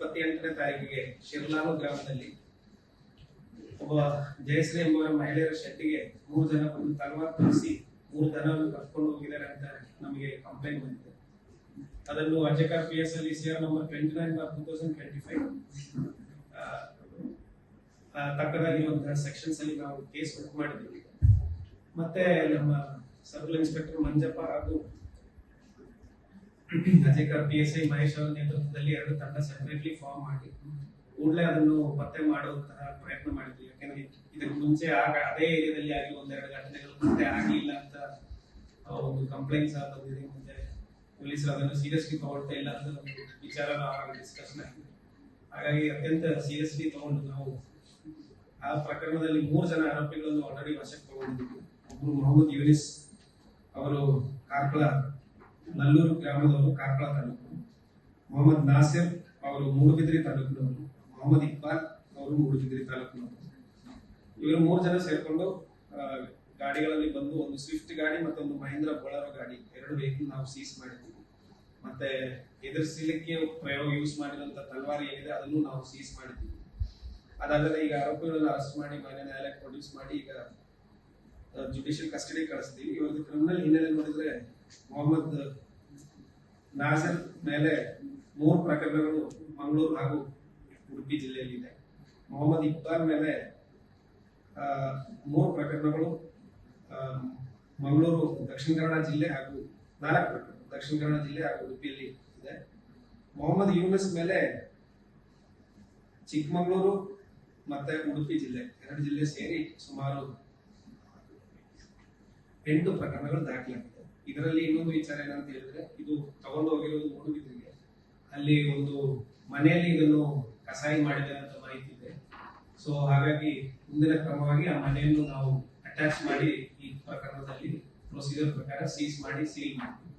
ಇಪ್ಪತ್ತೆಂಟನೇ ತಾರೀಕಿಗೆ ಶಿರ್ನಾಳು ಗ್ರಾಮದಲ್ಲಿ ಒಬ್ಬ ಜಯಶ್ರೀ ಎಂಬುವರ ಮಹಿಳೆಯರ ಶೆಟ್ಟಿಗೆ ಮೂರು ಜನ ಬಂದು ತಲವಾರು ತರಿಸಿ ಮೂರು ಜನವನ್ನು ಕರ್ಕೊಂಡು ಹೋಗಿದ್ದಾರೆ ಅಂತ ನಮಗೆ ಕಂಪ್ಲೇಂಟ್ ಬಂದಿದೆ. ಅದನ್ನು ಅಜಕಾರ್ ಪಿ ಎಸ್ ಅಲ್ಲಿ CR number twenty nine two thousand twenty five ತಕ್ಕದಾಗಿರುವಂತಹ sections ಅಲ್ಲಿ ನಾವು ಕೇಸ್ ಬುಕ್ ಮಾಡಿದ್ದೀವಿ ಮತ್ತೆ ನಮ್ಮ ಸರ್ಕಲ್ ಇನ್ಸ್ಪೆಕ್ಟರ್ ಮಂಜಪ್ಪ ಹಾಗೂ Ajekar P S I Mahesh ಅವರ ನೇತೃತ್ವದಲ್ಲಿ ಎರಡು ತಂಡ ಸೆಪರೇಟ್ಲಿ ಫಾರ್ಮ್ ಮಾಡಿ ಕೂಡಲೇ ಅದನ್ನು ಪತ್ತೆ ಮಾಡುವಂತಹ ಪ್ರಯತ್ನ ಮಾಡಿದ್ವಿ. ಯಾಕಂದ್ರೆ ಇದಕ್ಕೆ ಮುಂಚೆ ಆಗ ಅದೇ ಏರಿಯಾದಲ್ಲಿ ಆಗಿ ಒಂದೆರಡು ಘಟನೆಗಳು ಮತ್ತೆ ಆಗಿಲ್ಲ ಅಂತ ಒಂದು ಕಂಪ್ಲೇಂಟ್ ಸಹ ಬಂದಿದೆ. ಮತ್ತೆ ಪೊಲೀಸರು ಅದನ್ನು ಸೀರಿಯಸ್ಲಿ ತಗೊಳ್ತಾ ಇಲ್ಲ ಅಂತ ವಿಚಾರ ಡಿಸ್ಕಷನ್ ಆಗಿದೆ ಹಾಗಾಗಿ ಅತ್ಯಂತ ಸೀರಿಯಸ್ಲಿ ತಗೊಂಡು ನಾವು ಆ ಪ್ರಕರಣದಲ್ಲಿ ಮೂರು ಜನ ಆರೋಪಿಗಳನ್ನು ಆಲ್ರೆಡಿ ವಶಕ್ಕೆ ತಗೊಂಡಿದ್ದೀವಿ ಒಬ್ಬರು ಮೊಹಮ್ಮದ್ ಯೂನಿಸ್ ಅವರು ಕಾರ್ಕಳ ನಲ್ಲೂರು ಗ್ರಾಮದವರು ಕಾರ್ಕಳ ತಾಲೂಕು. ಮೊಹಮ್ಮದ್ ನಾಸಿರ್ ಅವರು ಮೂಡುಬಿದ್ರಿ ತಾಲೂಕಿನವರು. ಮೊಹಮ್ಮದ್ ಇಕ್ಬಾಲ್ ಅವರು ಮೂಡುಬಿದ್ರಿ ತಾಲೂಕಿನವರು. ಇವರು ಮೂರು ಜನ ಸೇರಿಕೊಂಡು ಗಾಡಿಗಳಲ್ಲಿ ಬಂದು ಒಂದು ಸ್ವಿಫ್ಟ್ ಗಾಡಿ ಮತ್ತು ಒಂದು ಮಹೇಂದ್ರ ಬೊಳರೋ ಗಾಡಿ ಎರಡು ವೆಹಿಕಲ್ ನಾವು ಸೀಸ್ ಮಾಡಿದ್ದೀವಿ ಮತ್ತೆ ಎದುರಿಸಲಿಕ್ಕೆ ಪ್ರಯೋಗ ಯೂಸ್ ಮಾಡಿದಂತ ತಲ್ವಾರಿ ಏನಿದೆ ಅದನ್ನು ನಾವು ಸೀಸ್ ಮಾಡಿದ್ದೀವಿ ಅದಾಗದೆ ಈಗ ಆರೋಪಿಗಳನ್ನ ಅರೆಸ್ಟ್ ಮಾಡಿ, ಮಾನ್ಯ ನ್ಯಾಯಾಲಯಕ್ಕೆ ಪ್ರೊಡ್ಯೂಸ್ ಮಾಡಿ ಈಗ ಜುಡಿಷಿಯಲ್ ಕಸ್ಟಡಿ ಕಳಿಸ್ತೀವಿ ಇವ್ರದ್ದು ಕ್ರಿಮಿನಲ್ ಹಿನ್ನೆಲೆ ನೋಡಿದ್ರೆ ಮೊಹಮ್ಮದ್ ನಾಸರ್ ಮೇಲೆ ಮೂರು ಪ್ರಕರಣಗಳು ಮಂಗಳೂರು ಹಾಗೂ ಉಡುಪಿ ಜಿಲ್ಲೆಯಲ್ಲಿ ಇದೆ ಮೊಹಮ್ಮದ್ ಇಕ್ಬಾಲ್ ಮೇಲೆ ಮೂರು ಪ್ರಕರಣಗಳು ಮಂಗಳೂರು ದಕ್ಷಿಣ ಕನ್ನಡ ಜಿಲ್ಲೆ ಹಾಗೂ ನಾಲ್ಕು ಪ್ರಕರಣ ದಕ್ಷಿಣ ಕನ್ನಡ ಜಿಲ್ಲೆ ಹಾಗೂ ಉಡುಪಿಯಲ್ಲಿ ಇದೆ. ಮೊಹಮ್ಮದ್ ಯೂನಸ್ ಮೇಲೆ ಚಿಕ್ಕಮಗಳೂರು ಮತ್ತೆ ಉಡುಪಿ ಜಿಲ್ಲೆ ಎರಡು ಜಿಲ್ಲೆ ಸೇರಿ ಸುಮಾರು ಎಂಟು ಪ್ರಕರಣಗಳು ದಾಖಲಾಗಿದೆ. ಇದರಲ್ಲಿ ಇನ್ನೊಂದು ವಿಚಾರ ಏನಂತ ಹೇಳಿದ್ರೆ, ಇದು ತಗೊಂಡು ಹೋಗಿರೋದು ಇದಕ್ಕೆ ಅಲ್ಲಿ ಒಂದು ಮನೆಯಲ್ಲಿ ಇದನ್ನು ಕಸಾಯಿ ಮಾಡಿದ್ದಾರೆ ಅಂತ ಮಾಹಿತಿ ಇದೆ. ಸೊ ಹಾಗಾಗಿ ಮುಂದಿನ ಕ್ರಮವಾಗಿ ಆ ಮನೆಯನ್ನು ನಾವು ಅಟ್ಯಾಚ್ ಮಾಡಿ ಈ ಪ್ರಕರಣದಲ್ಲಿ ಪ್ರೊಸೀಜರ್ ಪ್ರಕಾರ ಸೀಸ್ ಮಾಡಿ ಸೀಲ್ ಮಾಡ್ತೀವಿ